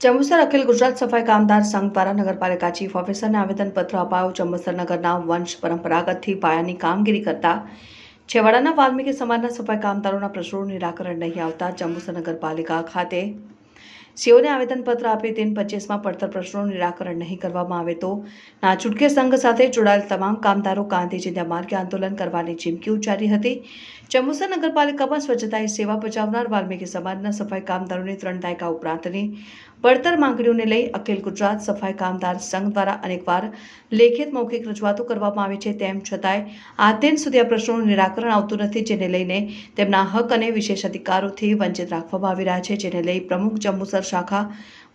જંબુસર અખિલ ગુજરાત સફાઈ કામદાર સંઘ દ્વારા નગરપાલિકા ચીફ ઓફિસરને આવેદનપત્ર અપાયું. ચંબુસર નગરના વંશ પરંપરાગતથી પાયાની કામગીરી કરતા છેવાડાના વાલ્મીકી સમાજના સફાઈ કામદારોના પ્રશ્નો નિરાકરણ નહીં આવતા ચંબુસર નગરપાલિકા ખાતે સીઓને આવેદનપત્ર આપી દિન પચીસમાં પડતર પ્રશ્નોનું નિરાકરણ નહીં કરવામાં આવે તો ના સંઘ સાથે જોડાયેલ તમામ કામદારો ગાંધીજીના માર્ગે આંદોલન કરવાની ચીમકી ઉચ્ચારી હતી. જંબુસર નગરપાલિકામાં સ્વચ્છતાએ સેવા બજાવનાર વાલ્મીકી સમાજના સફાઈ કામદારોની ત્રણ દાયકા ઉપરાંતની પડતર માંગણીઓને લઈ અખિલ ગુજરાત સફાઈ કામદાર સંઘ દ્વારા અનેકવાર લેખિત મૌખિક રજૂઆતો કરવામાં આવી છે. તેમ છતાંય આ દિન સુધી આ પ્રશ્નોનું નિરાકરણ આવતું નથી, જેને લઈને તેમના હક અને વિશેષ અધિકારોથી વંચિત રાખવામાં આવી રહ્યા છે, જેને લઈ પ્રમુખ જંબુસર શાખા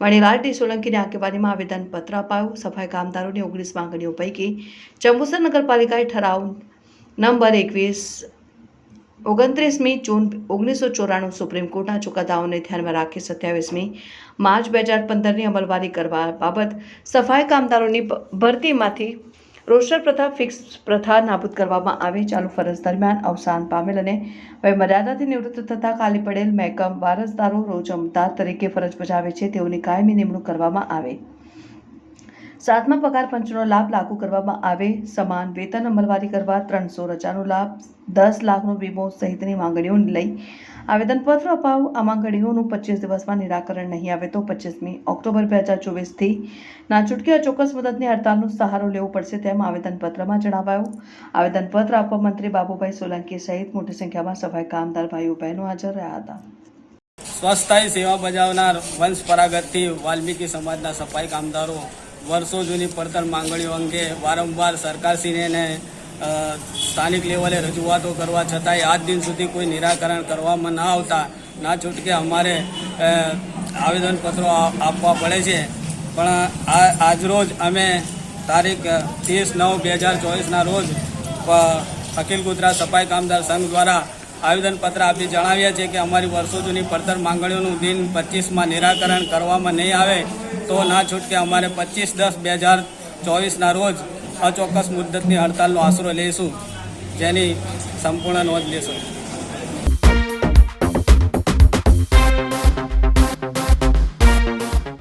મણિલાલ ડી સોલંકીની આગેવાનીમાં આવેદનપત્ર અપાયું. સફાઈ કામદારોની ઓગણીસ માંગણીઓ પૈકી જંબુસર નગરપાલિકાએ ઠરાવ નંબર એકવીસ ઓગણત્રીસમી જૂન ઓગણીસો ચોરાણું સુપ્રીમ કોર્ટના ચુકાદાઓને ધ્યાનમાં રાખી સત્યાવીસમી માર્ચ બે હજાર પંદરની અમલવારી કરવા બાબત સફાઈ કામદારોની ભરતીમાંથી રોસ્ટર પ્રથા ફિક્સ પ્રથા નાબૂદ કરવામાં આવે. ચાલુ ફરજ દરમિયાન અવસાન પામેલ અને મર્યાદાથી નિવૃત્ત થતા ખાલી પડેલ મહેકમ વારસદારો રોજ અમદાર તરીકે ફરજ બજાવે છે. તેઓની કાયમી નિમણૂક કરવામાં આવે. સાતમા પગાર પંચનો લાભ લાગુ કરવામાં આવે, સમાન વેતન અમલવારી કરવા ત્રણસો રજાનો લાભ, દસ લાખનો વીમો સહિતની માંગણીઓને લઈ આવેદનપત્ર અપાવ. આ માંગણીઓનું પચીસ દિવસમાં નિરાકરણ નહીં આવે તો પચીસમી ઓક્ટોબર બે હજાર ચોવીસથી ના છૂટકે અચોક્કસ મદદની હડતાલનો સહારો લેવો પડશે તેમ આવેદનપત્રમાં જણાવાયું. આવેદનપત્ર આપવા મંત્રી બાબુભાઈ સોલંકી સહિત મોટી સંખ્યામાં સફાઈ કામદાર, ભાઈઓ, બહેનો હાજર રહ્યા હતા. સ્વસ્થાય સેવા બજાવનાર વંશ પરાગતથી વાલ્મીકી સમાજના સફાઈ કામદારો વર્ષો જૂની પડતર માંગણીઓ અંગે વારંવાર સરકારશ્રીને અ, સ્થાનિક લેવલે રજૂઆતો કરવા છતાંય આજ દિન સુધી કોઈ નિરાકરણ કરવામાં ના આવતા ના છૂટકે અમારે આવેદનપત્રો આપવા પડે છે. પણ આ આજરોજ અમે તારીખ ત્રીસ નવ બે હજાર ચોવીસના રોજ અખિલ ગુજરાત સફાઈ કામદાર સંઘ દ્વારા આવેદનપત્ર આપી જણાવ્યા છે કે અમારી વર્ષો જૂની પડતર માંગણીઓનું દિન પચીસમાં નિરાકરણ કરવામાં નહીં આવે તો ના છૂટકે અમારે પચીસ દસ બે હજાર ચોવીસના રોજ અચોક્કસ મુદ્દતની હડતાલનો આશરો લઈશું. જેની સંપૂર્ણ નોંધ લેશું.